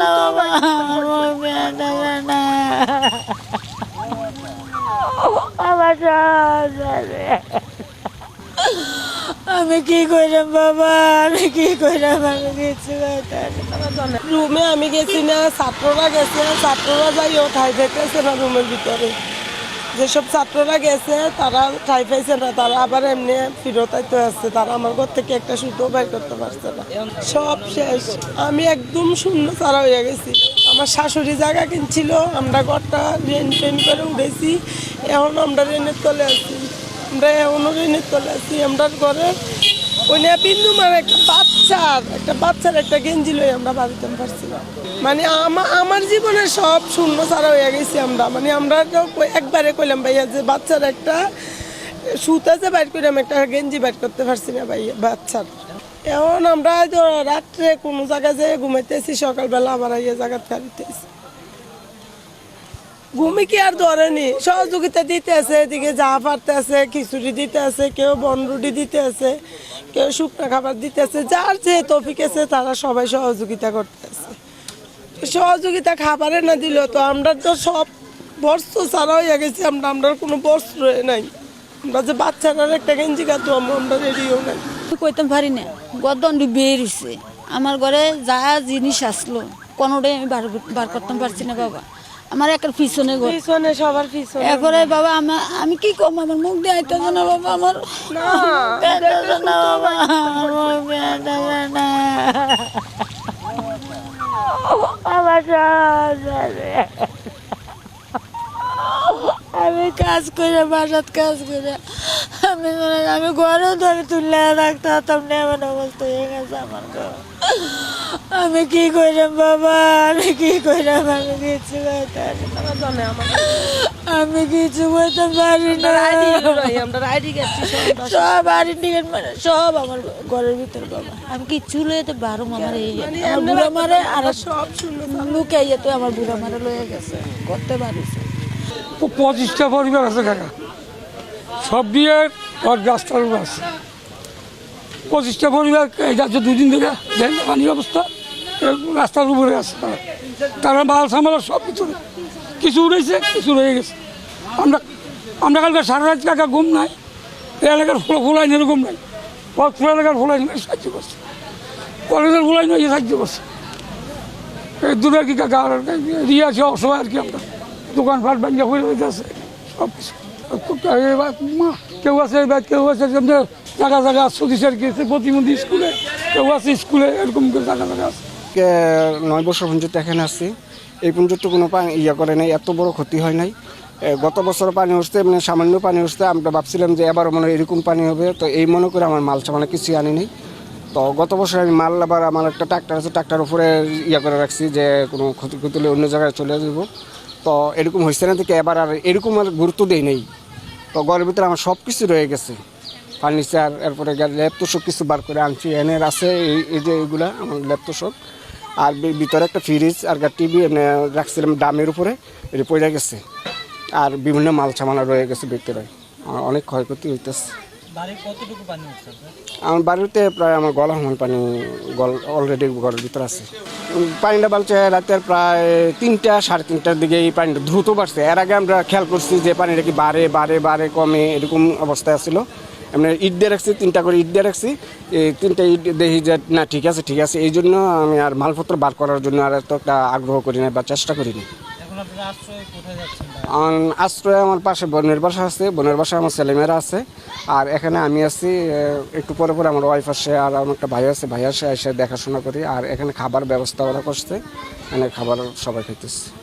না বাবা। আমার বিয়ে দেবে না আমার আমি কি করলাম বাবা? আমি কি করলাম? আমি না। রুমে আমি গেছি না ছাত্ররা গেছে ছাত্ররা যাই ও ঠাই পেতেছে না রুমের ভিতরে। যেসব ছাত্ররা গেছে, তারা ঠাই পাইছে না, তারা আবার এমনি ফিরত আইতে আসছে। তারা আমার ঘর থেকে একটা সুতো বের করতে পারছে না। সব শেষ। আমি একদম শূন্য তারা হয়ে গেছি। আমার শাশুড়ি জায়গা কিনছিল, আমরা ঘরটা রেন টেন করে উঠেছি এখন আমরা রেনের তলে আছি। আমরা এখনও রেনের তলে আছি। আমরা ঘরে ওই বিন্দু মানে একটা বাচ্চার একটা বাচ্চার একটা গেঞ্জি লই আমরা বাড়িতে পারছি না মানে আমা- আমার জীবনে সব শূন্য ছাড়া হয়ে গেছি আমরা। মানে আমরা একবারে কইলাম ভাইয়া যে বাচ্চার একটা সুতা যে বাইর করে আমি একটা গেঞ্জি বাইর করতে পারছি না বাচ্চার। এখন আমরা রাত্রে কোনো জায়গায় যেয়ে ঘুমাইতেছি, সকালবেলা আবার এই জায়গা ফেরিতেছি ঘুমি কি আর ধরেনি? সহযোগিতা দিতে আছে, এদিকে যা পারতে আছে, খিচুড়ি দিতে আছে, কেউ বনরুটি দিতে আছে। কেউ শুকনো খাবার দিতেছে, যার যে তফিক আছে তারা সবাই সহযোগিতা করতেছে। সহযোগিতা খাবারে না দিল তো আমরা তো সব বস্ত্র ছাড়া হয়ে গেছি, আমরা আমরা কোনো বস্ত্র নাই। আমরা যে বাচ্চারা একটা গেঞ্জি আমরা আমরা রেডিও নাই। কইতাম পারি না গদন বেরিয়েছে আমার ঘরে যা জিনিস আসলো, কোনোটাই আমি বার বার করতাম পারছি না, বাবা। আমার একটা পিছনে পিছনে সবার পিছনে। এরপরে বাবা আমার আমি কি কম আমার মুখ দিয়ে আইতেছে না বাবা আমার না। বাবা আমি কাজ করে বাসাত কাজ করে আমি আমি ঘরেও আমি তুললে রাখতে হতাম না এমন অবস্থা হয়ে গেছে আমার ঘর। আমি কি করলাম বাবা? আমি কি করলাম আমি কিছু আমি কিছু করতে পারি না। সব বাড়ির টিকিট মানে সব আমার ঘরের ভিতরে বাবা। আমি কি লইয়ে তো বারো আমার এই আমার বুড়া মারে আর সব শুনলো লুকাইয়ে তো আমার বুড়া মারে লয়ে গেছে করতে পারিস পঁচিশটা পরিবার আছে কাকা। সব দিয়ে ওর গাছটার আছে। পঁচিশটা পরিবার যাচ্ছে দুদিন ধরে দেখেন পানির অবস্থা। রাস্তার উপরে আছে তারা। তারা মাল সামাল সব কিছু কিছু উড়েছে, কিছু রয়ে গেছে। আমরা আমরা কালকে সারা রাত কাকা ঘুম নাই। এলাকার ফুল ফুলাই এরকম নাই। ফুল এলাকার ফুলাই নিয়ে সাহায্য করছে। কলেজের ফুলাই নিয়ে সাহায্য করছে। এই দূরে কি কাকা আর দিয়ে আছে, অসহায় আর কি আমরা। দোকানপাট ব্যাংকে হয়ে আছে। সব কিছু। কেউ আছে এবার কেউ আছে জায়গা জায়গা সতীশ আর কি আছে, প্রতিবন্ধী স্কুলে। কেউ আছে স্কুলে, এরকম জায়গা জায়গা আছে। নয় বছর পর্যন্ত এখানে আসছি এই পর্যন্ত কোনো পানি ইয়ে করে নাই, এত বড় ক্ষতি হয় নাই। গত বছর পানি উঠতে মানে সামান্য পানি উঠতে আমরা ভাবছিলাম যে এবার মনে এরকম পানি হবে, তো এই মনে করে আমার মাল সামান্য কিছুই আনি নাই। তো গত বছর আমি মাল আবার আমার একটা ট্রাক্টর আছে, ট্রাক্টার উপরে ইয়ে করে রাখছি যে কোনো ক্ষতি ক্ষতি অন্য জায়গায় চলে যাব। তো এরকম হয়েছে না থেকে এবার আর এরকম আর গুরুত্ব দেই নেই। তো ঘরের ভিতরে আমার সব কিছু রয়ে গেছে। ফার্নিচার, এরপরে ল্যাপটপ সব কিছু বার করে আনছি এনের আছে এই যে এইগুলা আমার ল্যাপটপ সব। আর ভিতরে একটা ফ্রিজ আর একটা টিভি রাখছিলাম ডামের উপরে এটা পড়ে গেছে। আর বিভিন্ন মাল সামানা রয়ে গেছে ভিতরে। আমার অনেক ক্ষয়ক্ষতি হইতেছে। আমার বাড়িতে প্রায় আমার গলা সমান পানি গল অলরেডি ঘরের ভিতরে আছে। পানিটা বাড়ছে রাতের প্রায় তিনটা সাড়ে তিনটার দিকে এই পানিটা দ্রুত বাড়ছে। এর আগে আমরা খেয়াল করছি যে পানিটা কি বাড়ে বাড়ে বাড়ে কমে এরকম অবস্থায় ছিল এমনি ইট দিয়ে রাখছি তিনটা করে ইট দিয়ে রাখছি। এই তিনটা ইট দেখি যে না ঠিক আছে ঠিক আছে এই জন্য আমি আর মালপত্র বার করার জন্য আর এত একটা আগ্রহ করি না বা চেষ্টা করিনি আমার আশ্রয় আমার পাশে বোনের বাসা আছে বোনের বাসা আমার ছেলেমেয়েরা আছে। আর এখানে আমি আছি একটু পরে পরে আমার ওয়াইফ আসে আর আমার একটা ভাই আছে ভাই আসে এসে দেখাশোনা করি। আর এখানে খাবার ব্যবস্থা ওরা করছে এখানে খাবার সবাই খাইতেছে।